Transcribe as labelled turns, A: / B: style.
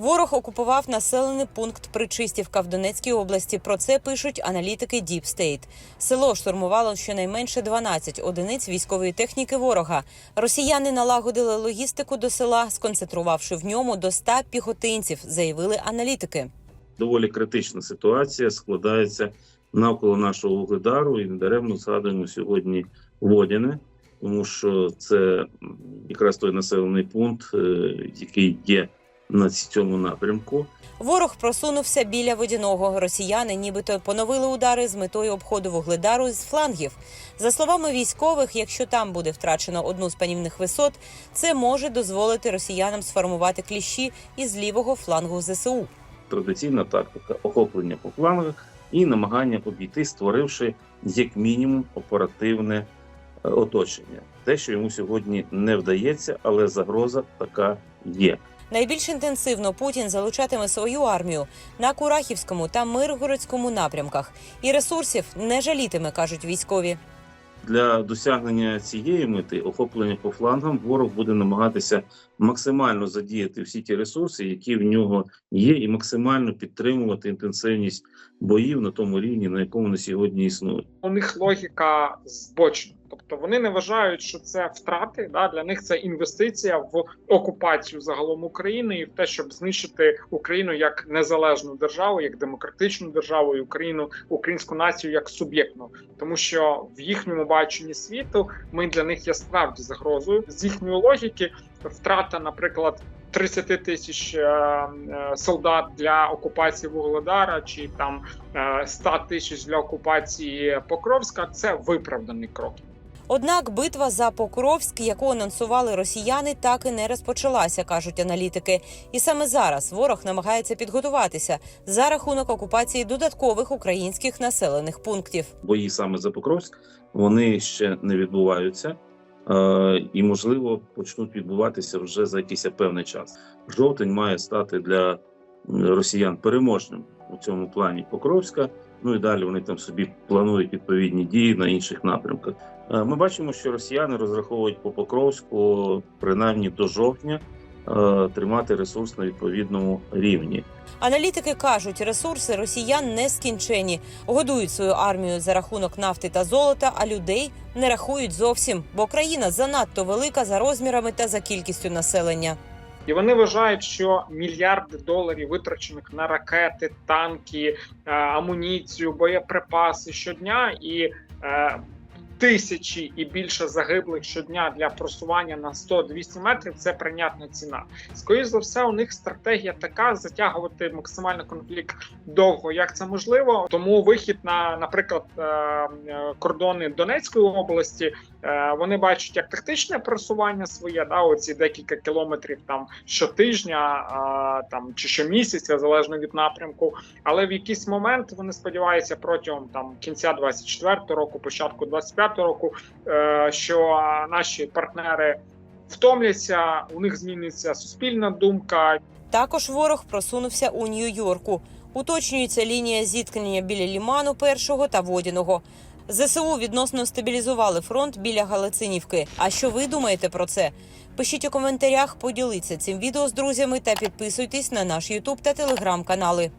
A: Ворог окупував населений пункт Причистівка в Донецькій області. Про це пишуть аналітики State. Село штурмувало щонайменше 12 одиниць військової техніки ворога. Росіяни налагодили логістику до села, сконцентрувавши в ньому до 100 піхотинців, заявили аналітики.
B: доволі критична ситуація складається навколо нашого вугледару, і недаремно згадуємо сьогодні Водяне, тому що це якраз той населений пункт, е, який є на цьому напрямку.
A: Ворог просунувся біля водяного. Росіяни нібито поновили удари з метою обходу вугледару з флангів. За словами військових, якщо там буде втрачено одну з панівних висот, це може дозволити росіянам сформувати кліщі із лівого флангу ЗСУ.
B: Традиційна тактика охоплення по флангах і намагання обійти, створивши як мінімум оперативне е, оточення. Те, що йому сьогодні не вдається, але загроза така є.
A: Найбільш інтенсивно Путін залучатиме свою армію на Курахівському та Миргородському напрямках, і ресурсів не жалітиме, кажуть військові.
B: Для досягнення цієї мети охоплення по флангам ворог буде намагатися максимально задіяти всі ті ресурси, які в нього є, і максимально підтримувати інтенсивність боїв на тому рівні, на якому на сьогодні існує.
C: у них логіка збочена. Тобто вони не вважають, що це втрати. Да? Для них це інвестиція в окупацію загалом України і в те, щоб знищити Україну як незалежну державу, як демократичну державу, і Україну, українську націю як суб'єктну, тому що в їхньому баченні світу ми для них є справді загрозою. З їхньої логіки втрата, наприклад. 30 тисяч е, е, солдат для окупації Вугледара чи там е, 100 тисяч для окупації Покровська це виправданий крок.
A: Однак битва за Покровськ, яку анонсували росіяни, так і не розпочалася, кажуть аналітики. І саме зараз ворог намагається підготуватися за рахунок окупації додаткових українських населених пунктів.
B: Бої саме за Покровськ вони ще не відбуваються. е, І можливо почнуть відбуватися вже за якийсь певний час. Жовтень має стати для росіян переможним у цьому плані Покровська. Ну і далі вони там собі планують відповідні дії на інших напрямках. Е, Ми бачимо, що росіяни розраховують по Покровську принаймні до жовтня е, тримати ресурс на відповідному рівні.
A: Аналітики кажуть, ресурси росіян не скінчені, годують свою армію за рахунок нафти та золота, а людей не рахують зовсім, бо країна занадто велика за розмірами та за кількістю населення.
C: І вони вважають, що мільярди доларів витрачених на ракети, танки, е, амуніцію, боєприпаси щодня і е, тисячі і більше загиблих щодня для просування на 100-200 метрів це прийнятна ціна. Скоріше за все, у них стратегія така затягувати максимально конфлікт довго, як це можливо. Тому вихід на, наприклад, е, е, кордони Донецької області е, вони бачать як тактичне просування своє, да, оці декілька кілометрів там щотижня, там чи щомісяця, залежно від напрямку. Але в якийсь момент вони сподіваються протягом там кінця 24-го року, початку 25-го року, е, що наші партнери втомляться, у них зміниться суспільна думка,
A: Також ворог просунувся у Нью-Йорку. Уточнюється лінія зіткнення біля ліману першого та водяного. ЗСУ відносно стабілізували фронт біля Галицинівки. А що ви думаєте про це? Пишіть у коментарях, поділіться цим відео з друзями та підписуйтесь на наш Ютуб та телеграм канали.